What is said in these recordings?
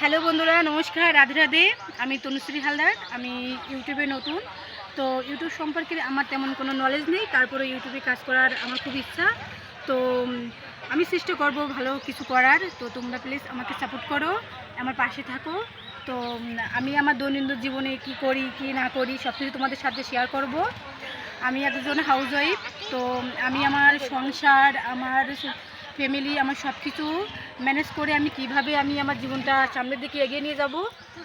Hello বন্ধুরা, নমস্কার, রাধে রাধে। আমি তনুশ্রী হালদার, আমি ইউটিউবে নতুন। তো ইউটিউব সম্পর্কে আমার তেমন কোনো নলেজ নেই, তারপরে ইউটিউবে কাজ করার আমার খুব ইচ্ছা। তো আমি চেষ্টা করব ভালো কিছু করার। তো তোমরা প্লিজ আমাকে সাপোর্ট করো, আমার পাশে থাকো। তো আমি আমার দৈনন্দিন জীবনে কি করি, কি না করি সব কিছু তোমাদের সাথে শেয়ার করব। আমি একজন হাউস ওয়াইফ তো আমি আমার সংসার, আমার ফ্যামিলি আমার সব কিছু ম্যানেজ করে আমি কীভাবে আমি আমার জীবনটা সামনের দিকে এগিয়ে নিয়ে যাব,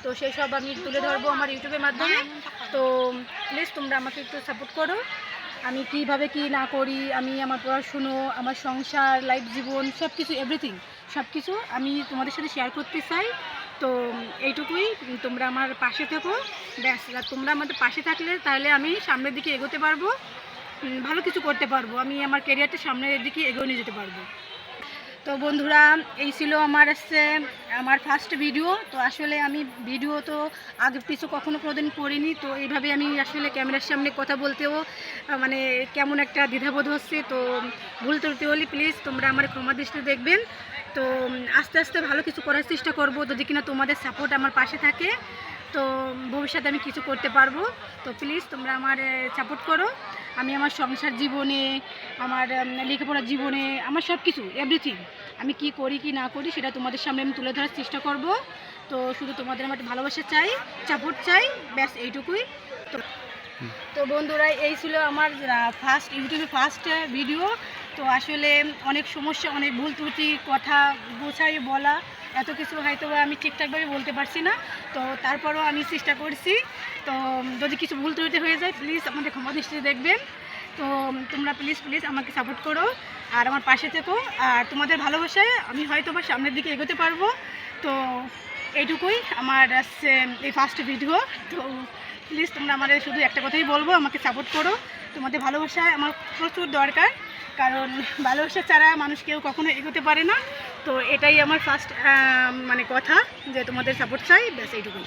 তো সেই সব আমি তুলে ধরবো আমার ইউটিউবের মাধ্যমে। তো প্লিজ তোমরা আমাকে একটু সাপোর্ট করো। আমি কীভাবে কি না করি, আমি আমার পড়াশুনো, আমার সংসার লাইফ জীবন সব কিছু এভরিথিং সব কিছু আমি তোমাদের সাথে শেয়ার করতে চাই। তো এইটুকুই, তোমরা আমার পাশে থেকো। ব্যাস, আর তোমরা আমাদের পাশে থাকলে তাহলে আমি সামনের দিকে এগোতে পারব ভালো কিছু করতে পারব। আমি আমার কেরিয়ারটা সামনের দিকে এগিয়ে নিয়ে যেতে পারব। তো বন্ধুরা, এই ছিল আমার হচ্ছে, আমার ফার্স্ট ভিডিও তো আসলে আমি ভিডিও তো আগে পিছু কখনো কোনোদিন করিনি। তো এইভাবে আমি আসলে ক্যামেরার সামনে কথা বলতেও মানে কেমন একটা দ্বিধাবোধ হচ্ছে। তো ভুল ত্রুটি হলে প্লিজ তোমরা আমার ক্ষমা দৃষ্টি দেখবেন। তো আস্তে আস্তে ভালো কিছু করার চেষ্টা করব। যদি কিনা তোমাদের সাপোর্ট আমার পাশে থাকে, তো ভবিষ্যতে আমি কিছু করতে পারব। তো প্লিজ তোমরা আমার সাপোর্ট করো। আমি আমার সংসার জীবনে, আমার লেখাপড়ার জীবনে, আমার সব কিছু এভরিথিং আমি কি করি, কি না করি, সেটা তোমাদের সামনে আমি তুলে ধরার চেষ্টা করব। তো শুধু তোমাদের আমার ভালোবাসা চাই সাপোর্ট চাই, ব্যাস এইটুকুই। তো তো বন্ধুরা, এই ছিল আমার ফার্স্ট ইউটিউবে ফার্স্ট ভিডিও তো আসলে অনেক সমস্যা, অনেক ভুল ত্রুটি, কথা গোছাই বলা এত কিছু হয়তো আমি ঠিকঠাকভাবে বলতে পারছি না। তো তারপরও আমি চেষ্টা করছি। তো যদি কিছু ভুল ত্রুটি হয়ে যায় প্লিজ আমাদের ক্ষমা দৃষ্টিতে দেখবেন। তো তোমরা প্লিজ প্লিজ আমাকে সাপোর্ট করো। আর আমার পাশে থেকো। আর তোমাদের ভালোবাসায় আমি হয়তো বা সামনের দিকে এগোতে পারব। তো এইটুকুই আমার এই ফার্স্ট ভিডিও তো প্লিজ তোমরা আমাদের শুধু একটা কথাই বলব, আমাকে সাপোর্ট করো। তোমাদের ভালোবাসায় আমার প্রচুর দরকার। কারণ ভালোবাসা ছাড়া মানুষ কেউ কখনো এগোতে পারে না। তো এটাই আমার ফার্স্ট মানে কথা যে তোমাদের সাপোর্ট চাই, ব্যাস এইটুকুই।